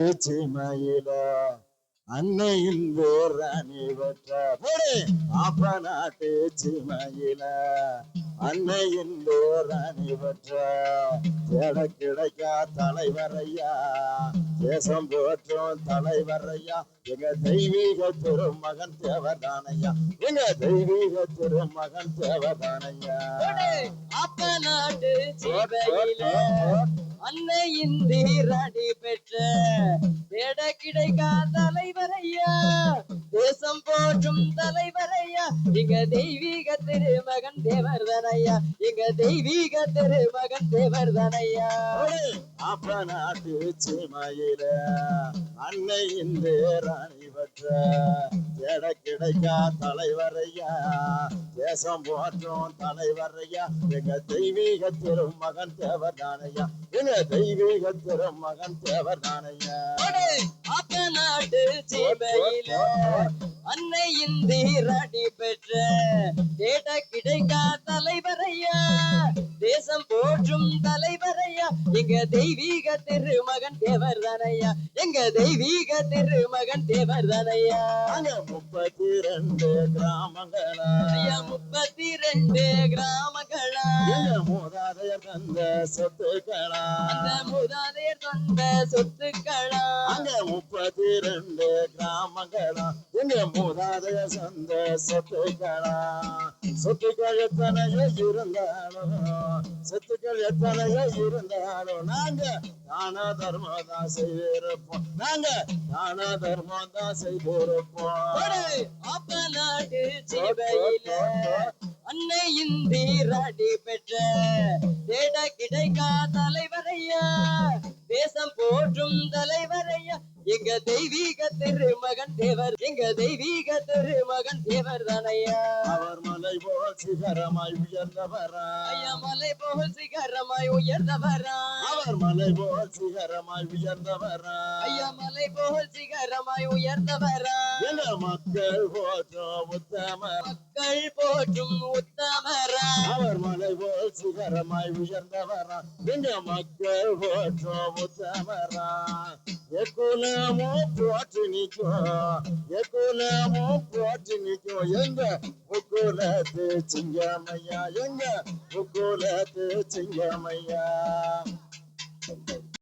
சீமையில அன்னையின் வேரணி பெற்ற போடு. அப்ப நாட்டு சீமையில அன்னையின் வேரணி பெற்ற தேட கிடைக்கா தலைவரையா. தேசம் போற்றும் தலைவரையா. எங்க தெய்வீக திருமகன் தேவதானையா. எங்க தெய்வீக திருமகன் தேவதானையா. அப்ப நாட்டு அன்னையின் வீரடி பெற்ற தேட கிடைக்கா தலைவரையா? தேசம் போற்றும் தலைவரையா? இங்க தெய்வீக திருமகன் தேவர் தானையா எங்க தெய்வீக திருமகன் தேவர் தானையா அப்ப நாட்டு சீமையில அன்னையின் ராணி பெற்ற தேட கிடைக்கா தலைவரையா? தேசம் போற்றும் தலைவரையா? எங்க தெய்வீக திருமகன் தேவதானையா எங்க தெய்வீக திருமகன் தேவதானையா அப்ப நாட்டு சீமையில அன்னையின் தீரடி பெற்ற தேட கிடைக்கா தலைவரையா? தேசம் போற்றும் எங்க தெய்வீக திருமகன் தேவர் தானையா எங்க தெய்வீக திருமகன் தேவர் தானையா முப்பத்தி ரெண்டு கிராமங்களா? முப்பத்தி ரெண்டு எங்க மூதாதையர் தந்த சொத்துக்களா அந்த மூதாதையர் தந்த சொத்துக்களா அங்க முப்பத்தி ரெண்டு கிராமங்களா எங்க மூதாதையர் சொந்த சொத்துக்களா சொத்துக்கள் எத்தனையோ இருந்தாலும் சொத்துக்கள் எத்தனையோ இருந்தாலும் நாங்க தான தர்மம் தான் செய்திருப்போம் நாங்க தான தர்மம் தான் செய்திருப்போம் அப்ப நாட்டு அன்னையின் தீராடி பெற்ற தேட கிடைக்கா தலைவரையா தேசம் போற்றும் தலைவரையா எங்க தெய்வீக திருமகன் தேவர் எங்க தெய்வீக திருமகன் தேவர் தானையா. அவர் மலை போல் சிகரமாய் உயர்ந்தவரா. ஐயா மலை போல் சிகரமாய் உயர்ந்தவரா. அவர் மலை போல் சிகரமாய் உயர்ந்தவரா. ஐயா மலை போல் சிகரமாய் உயர்ந்தவரா. எங்க மக்கள் போற்றும் உத்தமர். மக்கள் போற்றும் உத்தமரா. அவர் மலை போல் சிகரமாய் உயர்ந்தவரா. எங்க மக்கள் போற்றும் உத்தமரா. ఎకులము పోటీనికో ఎకులము పోటీనికో ఎంగ ఉకులతే చింగమయ్య ఎంగ ఉకులతే చింగమయ్య